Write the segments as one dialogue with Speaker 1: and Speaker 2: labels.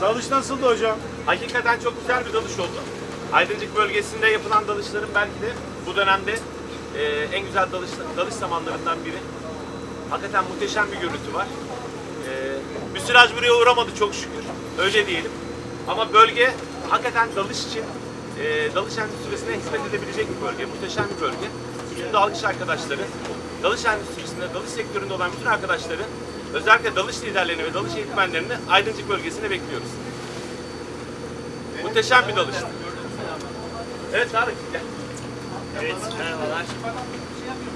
Speaker 1: Dalış nasıldı hocam?
Speaker 2: Hakikaten çok güzel bir dalış oldu. Aydıncık bölgesinde yapılan dalışların belki de bu dönemde e, en güzel dalış, dalış zamanlarından biri. Hakikaten muhteşem bir görüntü var. E, müsilaj buraya uğramadı çok şükür. Öyle diyelim. Ama bölge hakikaten dalış için e, dalış endüstrisine hizmet edebilecek bir bölge. Muhteşem bir bölge. Bütün dalgıç arkadaşları, dalış endüstrisinde, dalış sektöründe olan bütün arkadaşları özellikle dalış liderlerini ve dalış eğitmenlerini Aydıncık bölgesine bekliyoruz. Muhteşem bir dalıştı. Evet Tarık gel.
Speaker 3: Evet, merhabalar.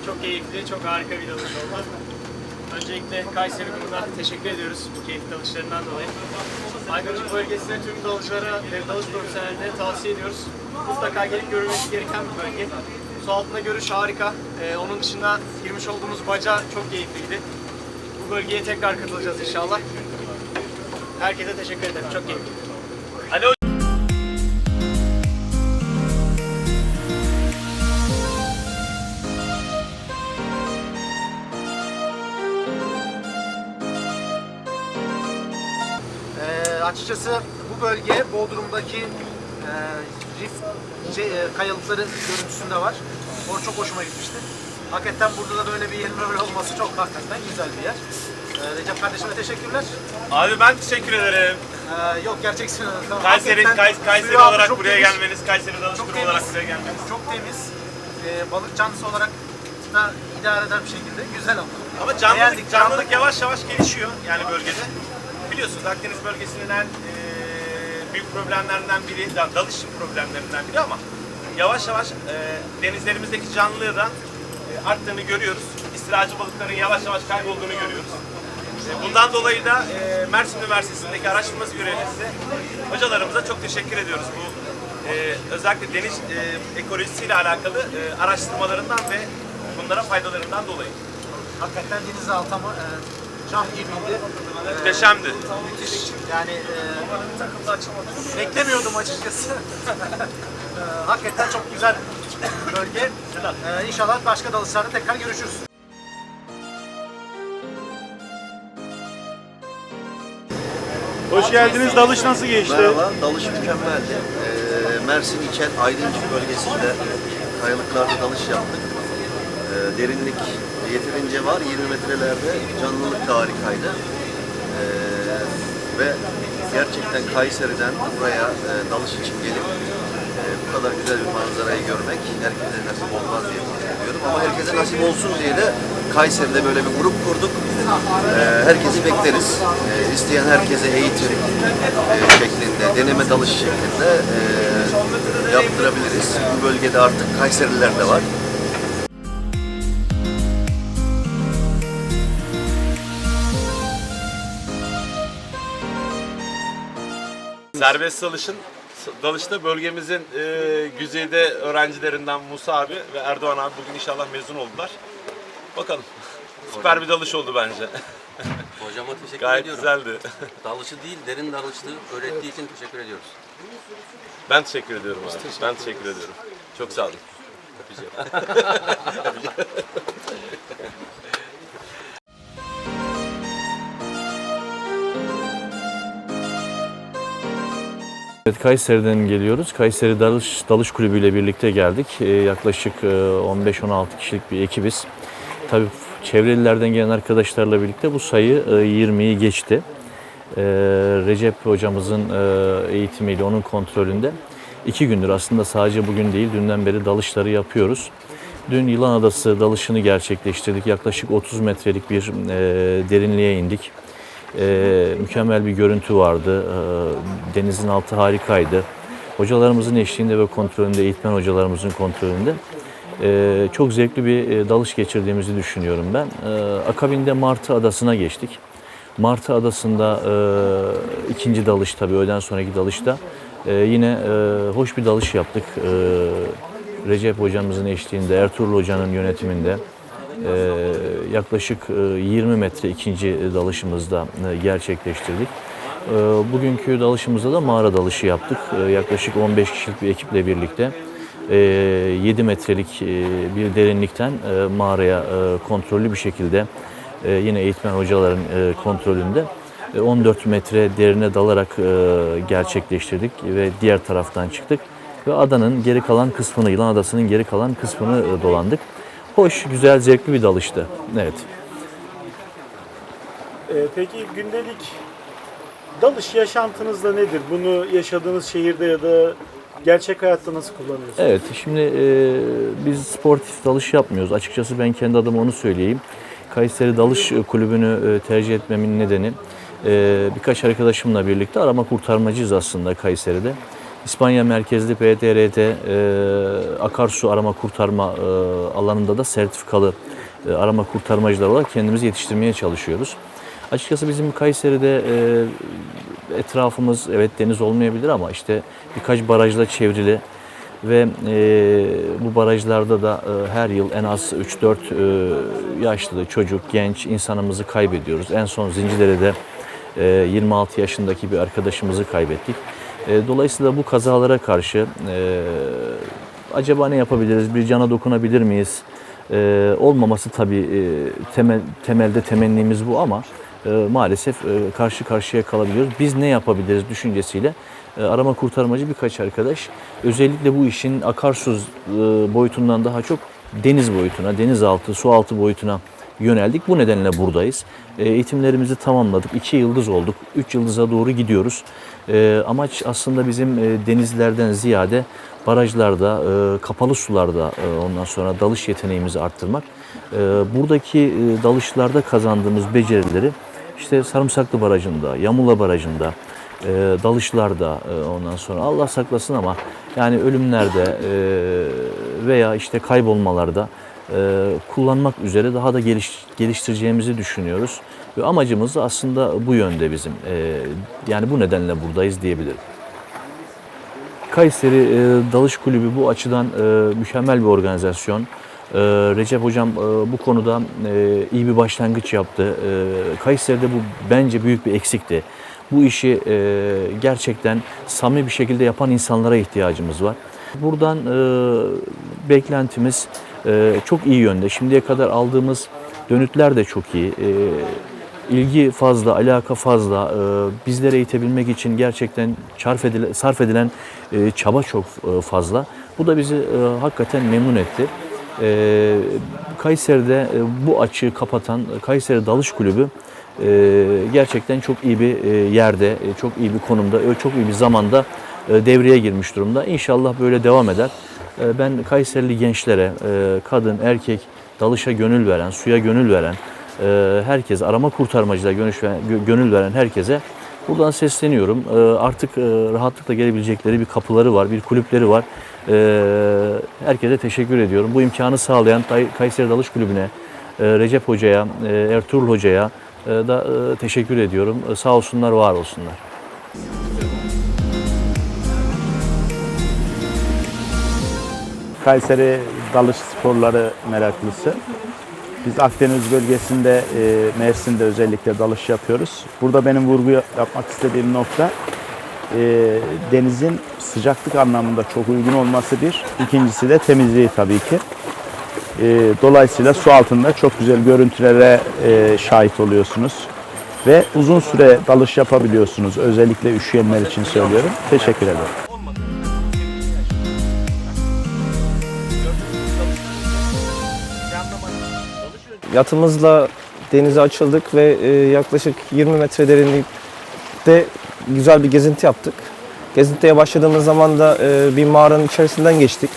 Speaker 3: Çok keyifli, çok harika bir dalış oldu. Öncelikle Kayseri Kumru'na teşekkür ediyoruz bu keyifli dalışlarından dolayı. Ayvancık bölgesine tüm dalışlara ve dalış profesyonellerine tavsiye ediyoruz. Mutlaka gelip görülmesi gereken bir bölge. Su altında görüş harika. Ee, onun dışında girmiş olduğumuz baca çok keyifliydi. Bu bölgeye tekrar katılacağız inşallah. Herkese teşekkür ederim. Çok keyifli.
Speaker 2: Hoca-
Speaker 4: Ee, açıkçası bu bölge Bodrum'daki e, rif şey, e, kayalıkları görüntüsünde var. O çok hoşuma gitmişti. Hakikaten burada da böyle bir yerin böyle olması çok hakikaten güzel bir yer. Ee, Recep kardeşime teşekkürler.
Speaker 2: Abi ben teşekkür ederim.
Speaker 4: Ee, yok gerçekten
Speaker 2: Kayseri, Kays- Kayseri
Speaker 4: suyu altı
Speaker 2: olarak buraya
Speaker 4: temiz,
Speaker 2: gelmeniz, Kayseri
Speaker 4: temiz.
Speaker 2: olarak buraya gelmeniz.
Speaker 4: Çok temiz. Ee, balık canlısı olarak da idare eder bir şekilde. Güzel ama.
Speaker 2: Ama canlılık,
Speaker 4: Beğendik,
Speaker 2: canlılık
Speaker 4: canlılık.
Speaker 2: yavaş yavaş gelişiyor yani bölgede. Biliyorsunuz Akdeniz bölgesinin en e, büyük problemlerinden biri, da- dalış problemlerinden biri ama yavaş yavaş e, denizlerimizdeki canlılığı da e, arttığını görüyoruz. İstilacı balıkların yavaş yavaş kaybolduğunu görüyoruz. E, bundan dolayı da e, Mersin Üniversitesi'ndeki araştırması görevlisi hocalarımıza çok teşekkür ediyoruz. Bu e, özellikle deniz e, ekolojisiyle alakalı e, araştırmalarından ve bunlara faydalarından dolayı.
Speaker 4: Hakikaten denizaltı ama e, cam gibiydi. Ee,
Speaker 2: Muhteşemdi.
Speaker 4: müthiş. Yani e, beklemiyordum açıkçası. E, hakikaten çok güzel bölge. E, inşallah başka dalışlarda tekrar görüşürüz.
Speaker 1: Hoş geldiniz. Dalış nasıl geçti?
Speaker 5: Merhaba, dalış mükemmeldi. Ee, Mersin İçen Aydıncık bölgesinde kayalıklarda dalış yaptık. Ee, derinlik yeterince var, 20 metrelerde canlılık da harikaydı. Ee, ve gerçekten Kayseri'den buraya e, dalış için gelip e, bu kadar güzel bir manzarayı görmek herkese nasip olmaz diye tahmin ediyorum. Ama herkese nasip olsun diye de Kayseri'de böyle bir grup kurduk. Ee, herkesi bekleriz. Ee, isteyen herkese eğitim e, şeklinde, deneme dalış şeklinde e, yaptırabiliriz. Bu bölgede artık Kayserililer de var.
Speaker 2: Serbest dalışın dalışta bölgemizin e, güzide öğrencilerinden Musa abi ve Erdoğan abi bugün inşallah mezun oldular. Bakalım. Süper bir dalış oldu bence.
Speaker 6: Hocama teşekkür
Speaker 2: Gayet
Speaker 6: ediyorum.
Speaker 2: güzeldi.
Speaker 6: Dalışı değil, derin dalışlığı öğrettiği için teşekkür ediyoruz.
Speaker 2: Ben teşekkür ediyorum abi. Ben teşekkür ediyorum. Çok sağ olun.
Speaker 7: Evet, Kayseri'den geliyoruz. Kayseri Dalış, Dalış Kulübü ile birlikte geldik. Ee, yaklaşık e, 15-16 kişilik bir ekibiz. Tabii çevrelilerden gelen arkadaşlarla birlikte bu sayı e, 20'yi geçti. Ee, Recep hocamızın e, eğitimiyle, onun kontrolünde iki gündür aslında sadece bugün değil, dünden beri dalışları yapıyoruz. Dün Yılan Adası dalışını gerçekleştirdik. Yaklaşık 30 metrelik bir e, derinliğe indik. Ee, mükemmel bir görüntü vardı. Ee, denizin altı harikaydı. Hocalarımızın eşliğinde ve kontrolünde, eğitmen hocalarımızın kontrolünde ee, çok zevkli bir e, dalış geçirdiğimizi düşünüyorum ben. Ee, akabinde Martı Adası'na geçtik. Martı Adası'nda e, ikinci dalış tabii öğleden sonraki dalışta e, yine e, hoş bir dalış yaptık. E, Recep hocamızın eşliğinde, Ertuğrul hocanın yönetiminde e, yaklaşık e, 20 metre ikinci dalışımızda e, gerçekleştirdik. E, Bugünkü dalışımızda da mağara dalışı yaptık. E, Yaklaşık 15 kişilik bir ekiple birlikte e, 7 metrelik e, bir derinlikten e, mağaraya e, kontrollü bir şekilde e, yine eğitmen hocaların e, kontrolünde e, 14 metre derine dalarak e, gerçekleştirdik ve diğer taraftan çıktık ve adanın geri kalan kısmını, Yılan Adası'nın geri kalan kısmını e, dolandık. Hoş, güzel, zevkli bir dalıştı. Evet.
Speaker 8: Ee, peki gündelik dalış yaşantınızda nedir? Bunu yaşadığınız şehirde ya da gerçek hayatta nasıl kullanıyorsunuz?
Speaker 7: Evet, şimdi e, biz sportif dalış yapmıyoruz. Açıkçası ben kendi adıma onu söyleyeyim. Kayseri Dalış Kulübü'nü e, tercih etmemin nedeni e, birkaç arkadaşımla birlikte arama kurtarmacıyız aslında Kayseri'de. İspanya merkezli PTRT e, akarsu arama kurtarma e, alanında da sertifikalı e, arama kurtarmacılar olarak kendimizi yetiştirmeye çalışıyoruz. Açıkçası bizim Kayseri'de e, etrafımız evet deniz olmayabilir ama işte birkaç barajla çevrili ve e, bu barajlarda da e, her yıl en az 3-4 e, yaşlı çocuk, genç insanımızı kaybediyoruz. En son Zincirli'de e, 26 yaşındaki bir arkadaşımızı kaybettik. E, dolayısıyla bu kazalara karşı e, acaba ne yapabiliriz, bir cana dokunabilir miyiz? E, olmaması tabii temel, temelde temennimiz bu ama maalesef karşı karşıya kalabiliyoruz. Biz ne yapabiliriz düşüncesiyle arama kurtarmacı birkaç arkadaş özellikle bu işin akarsuz e, boyutundan daha çok deniz boyutuna, denizaltı, su altı boyutuna yöneldik. Bu nedenle buradayız. E, eğitimlerimizi tamamladık. İki yıldız olduk. Üç yıldıza doğru gidiyoruz. E, amaç aslında bizim e, denizlerden ziyade barajlarda, kapalı sularda ondan sonra dalış yeteneğimizi arttırmak. Buradaki dalışlarda kazandığımız becerileri işte Sarımsaklı Barajı'nda, Yamula Barajı'nda, e, dalışlarda e, ondan sonra Allah saklasın ama yani ölümlerde e, veya işte kaybolmalarda kullanmak üzere daha da geliş, geliştireceğimizi düşünüyoruz. Ve amacımız da aslında bu yönde bizim. E, yani bu nedenle buradayız diyebilirim. Kayseri e, Dalış Kulübü bu açıdan e, mükemmel bir organizasyon. E, Recep Hocam e, bu konuda e, iyi bir başlangıç yaptı. E, Kayseri'de bu bence büyük bir eksikti. Bu işi e, gerçekten samimi bir şekilde yapan insanlara ihtiyacımız var. Buradan e, beklentimiz e, çok iyi yönde. Şimdiye kadar aldığımız dönütler de çok iyi. E, ilgi fazla, alaka fazla. E, bizlere eğitebilmek için gerçekten sarf edilen, e, çaba çok e, fazla. Bu da bizi e, hakikaten memnun etti. Kayseri'de bu açığı kapatan Kayseri Dalış Kulübü gerçekten çok iyi bir yerde, çok iyi bir konumda, çok iyi bir zamanda devreye girmiş durumda. İnşallah böyle devam eder. E, Ben Kayserili gençlere, e, kadın, erkek, dalışa gönül veren, suya gönül veren, e, herkese, arama kurtarmacılar gönül veren, herkese buradan sesleniyorum. E, Artık rahatlıkla gelebilecekleri bir kapıları var, bir kulüpleri var. Herkese teşekkür ediyorum. Bu imkanı sağlayan Kayseri Dalış Kulübü'ne, Recep Hoca'ya, Ertuğrul Hoca'ya da teşekkür ediyorum. Sağ olsunlar, var olsunlar.
Speaker 8: Kayseri dalış sporları meraklısı. Biz Akdeniz bölgesinde, e, Mersin'de özellikle dalış yapıyoruz. Burada benim vurgu yapmak istediğim nokta e, denizin sıcaklık anlamında çok uygun olması bir. İkincisi de temizliği tabii ki. E, dolayısıyla su altında çok güzel görüntülere e, şahit oluyorsunuz. Ve uzun süre dalış yapabiliyorsunuz. Özellikle üşüyenler için söylüyorum. Teşekkür ederim.
Speaker 9: Yatımızla denize açıldık ve e, yaklaşık 20 metre derinlikte güzel bir gezinti yaptık. Gezintiye başladığımız zaman da e, bir mağaranın içerisinden geçtik.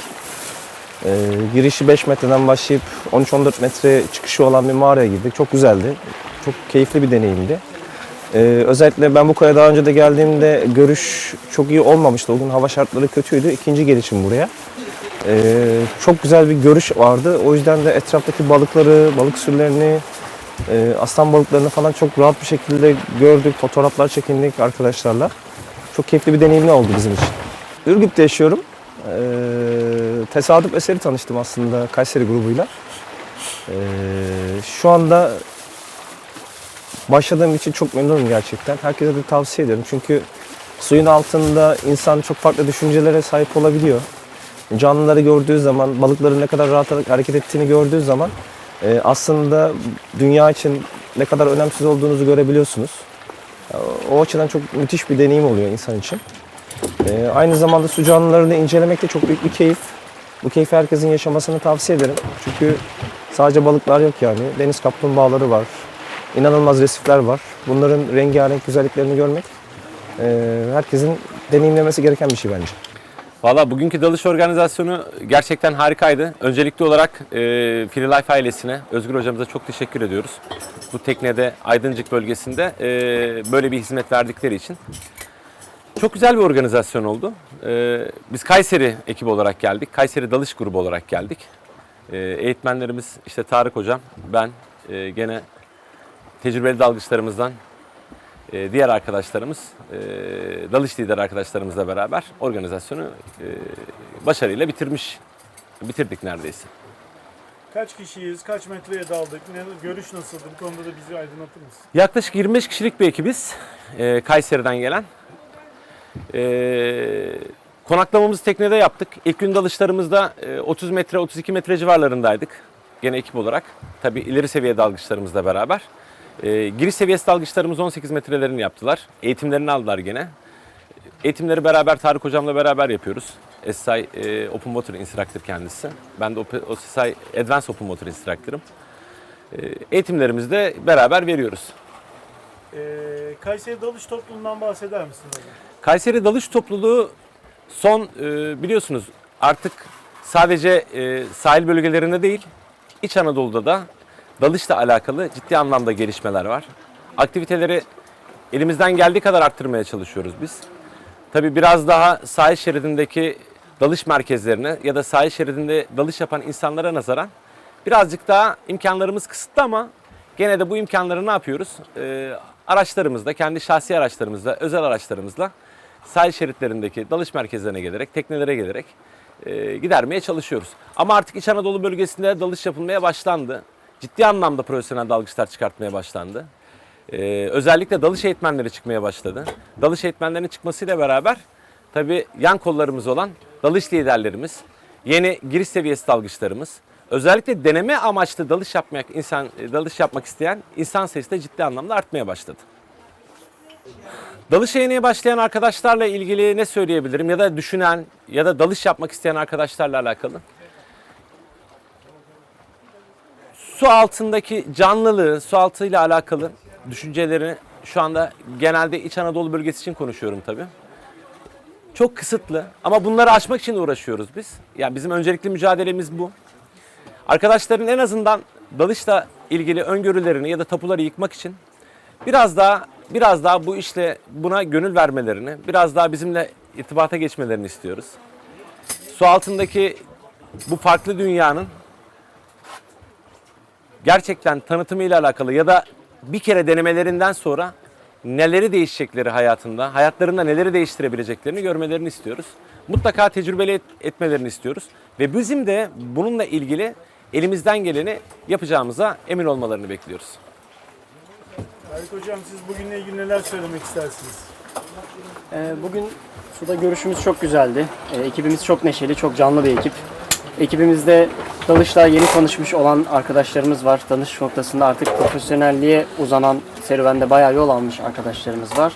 Speaker 9: E, girişi 5 metreden başlayıp 13-14 metre çıkışı olan bir mağaraya girdik. Çok güzeldi. Çok keyifli bir deneyimdi. Özellikle ben bu koya daha önce de geldiğimde görüş çok iyi olmamıştı. O gün hava şartları kötüydü. İkinci gelişim buraya. Ee, çok güzel bir görüş vardı. O yüzden de etraftaki balıkları, balık sürülerini, e, aslan balıklarını falan çok rahat bir şekilde gördük. Fotoğraflar çekindik arkadaşlarla. Çok keyifli bir deneyim oldu bizim için. Ürgüp'te yaşıyorum. Ee, tesadüf eseri tanıştım aslında Kayseri grubuyla. Ee, şu anda başladığım için çok memnunum gerçekten. Herkese de tavsiye ederim. Çünkü suyun altında insan çok farklı düşüncelere sahip olabiliyor. Canlıları gördüğü zaman, balıkların ne kadar rahat hareket ettiğini gördüğü zaman e, aslında dünya için ne kadar önemsiz olduğunuzu görebiliyorsunuz. O açıdan çok müthiş bir deneyim oluyor insan için. E, aynı zamanda su canlılarını incelemek de çok büyük bir keyif. Bu keyfi herkesin yaşamasını tavsiye ederim. Çünkü sadece balıklar yok yani. Deniz kaplumbağaları var. İnanılmaz resifler var. Bunların rengarenk güzelliklerini görmek e, herkesin deneyimlemesi gereken bir şey bence.
Speaker 2: Valla bugünkü dalış organizasyonu gerçekten harikaydı. Öncelikli olarak e, Free Life ailesine, Özgür hocamıza çok teşekkür ediyoruz. Bu teknede Aydıncık bölgesinde e, böyle bir hizmet verdikleri için. Çok güzel bir organizasyon oldu. E, biz Kayseri ekibi olarak geldik. Kayseri Dalış Grubu olarak geldik. E, eğitmenlerimiz işte Tarık hocam, ben e, gene tecrübeli dalgıçlarımızdan e, diğer arkadaşlarımız, e, dalış lider arkadaşlarımızla beraber organizasyonu e, başarıyla bitirmiş, bitirdik neredeyse.
Speaker 1: Kaç kişiyiz? Kaç metreye daldık? Ne, görüş nasıldı? Bu konuda da bizi aydınlatır mısın?
Speaker 2: Yaklaşık 25 kişilik bir ekibiz, e, Kayseri'den gelen. E, konaklamamızı teknede yaptık. İlk gün dalışlarımızda e, 30 metre, 32 metre civarlarındaydık. Gene ekip olarak. Tabii ileri seviye dalgıçlarımızla beraber. E, giriş seviyesi dalgıçlarımız 18 metrelerini yaptılar. Eğitimlerini aldılar gene. Eğitimleri beraber Tarık hocamla beraber yapıyoruz. SSI e, Open Water Instructor kendisi. Ben de SSI Advanced Open Water Instructor'ım. E, eğitimlerimizi de beraber veriyoruz.
Speaker 1: Ee, Kayseri Dalış Topluluğundan bahseder misin?
Speaker 2: Kayseri Dalış Topluluğu son e, biliyorsunuz artık sadece e, sahil bölgelerinde değil İç Anadolu'da da dalışla alakalı ciddi anlamda gelişmeler var. Aktiviteleri elimizden geldiği kadar arttırmaya çalışıyoruz biz. Tabii biraz daha sahil şeridindeki dalış merkezlerine ya da sahil şeridinde dalış yapan insanlara nazaran birazcık daha imkanlarımız kısıtlı ama gene de bu imkanları ne yapıyoruz? Ee, araçlarımızla, kendi şahsi araçlarımızla, özel araçlarımızla sahil şeritlerindeki dalış merkezlerine gelerek, teknelere gelerek e, gidermeye çalışıyoruz. Ama artık İç Anadolu bölgesinde dalış yapılmaya başlandı. Ciddi anlamda profesyonel dalgıçlar çıkartmaya başlandı. Ee, özellikle dalış eğitmenleri çıkmaya başladı. Dalış eğitmenlerinin çıkmasıyla beraber tabii yan kollarımız olan dalış liderlerimiz, yeni giriş seviyesi dalgıçlarımız, özellikle deneme amaçlı dalış yapmak insan dalış yapmak isteyen insan sayısı da ciddi anlamda artmaya başladı. Dalışa yeni başlayan arkadaşlarla ilgili ne söyleyebilirim ya da düşünen ya da dalış yapmak isteyen arkadaşlarla alakalı? Su altındaki canlılığı, su altıyla alakalı düşüncelerini şu anda genelde İç Anadolu bölgesi için konuşuyorum tabii. Çok kısıtlı ama bunları aşmak için uğraşıyoruz biz. Yani bizim öncelikli mücadelemiz bu. Arkadaşların en azından dalışla ilgili öngörülerini ya da tapuları yıkmak için biraz daha biraz daha bu işle buna gönül vermelerini, biraz daha bizimle irtibata geçmelerini istiyoruz. Su altındaki bu farklı dünyanın gerçekten tanıtımıyla alakalı ya da bir kere denemelerinden sonra neleri değişecekleri hayatında, hayatlarında neleri değiştirebileceklerini görmelerini istiyoruz. Mutlaka tecrübeli et- etmelerini istiyoruz ve bizim de bununla ilgili elimizden geleni yapacağımıza emin olmalarını bekliyoruz.
Speaker 1: Tarık Hocam siz bugünle ilgili neler söylemek istersiniz?
Speaker 10: Ee, Bugün suda görüşümüz çok güzeldi. Ee, Ekibimiz çok neşeli, çok canlı bir ekip. Ekibimizde dalışla yeni tanışmış olan arkadaşlarımız var. Dalış noktasında artık profesyonelliğe uzanan serüvende bayağı yol almış arkadaşlarımız var.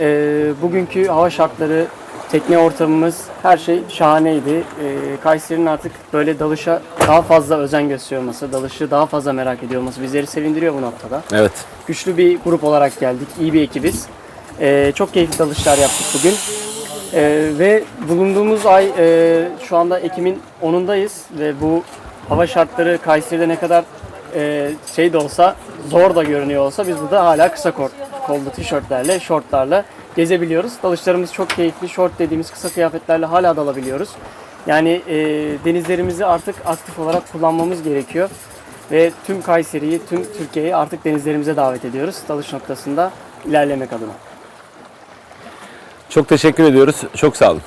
Speaker 10: Ee, Bugünkü hava şartları, tekne ortamımız, her şey şahaneydi. Ee, Kayseri'nin artık böyle dalışa daha fazla özen gösteriyor olması, dalışı daha fazla merak ediyor olması bizleri sevindiriyor bu noktada
Speaker 2: Evet.
Speaker 10: güçlü bir grup olarak geldik. iyi bir ekibiz. Ee, çok keyifli dalışlar yaptık bugün. Ee, ve bulunduğumuz ay e, şu anda Ekim'in 10'undayız ve bu hava şartları Kayseri'de ne kadar e, şey de olsa zor da görünüyor olsa biz burada hala kısa kol, kollu tişörtlerle, şortlarla gezebiliyoruz. Dalışlarımız çok keyifli. Şort dediğimiz kısa kıyafetlerle hala dalabiliyoruz. Yani e, denizlerimizi artık aktif olarak kullanmamız gerekiyor. Ve tüm Kayseri'yi, tüm Türkiye'yi artık denizlerimize davet ediyoruz. Dalış noktasında ilerlemek adına.
Speaker 2: Çok teşekkür ediyoruz. Çok sağ olun.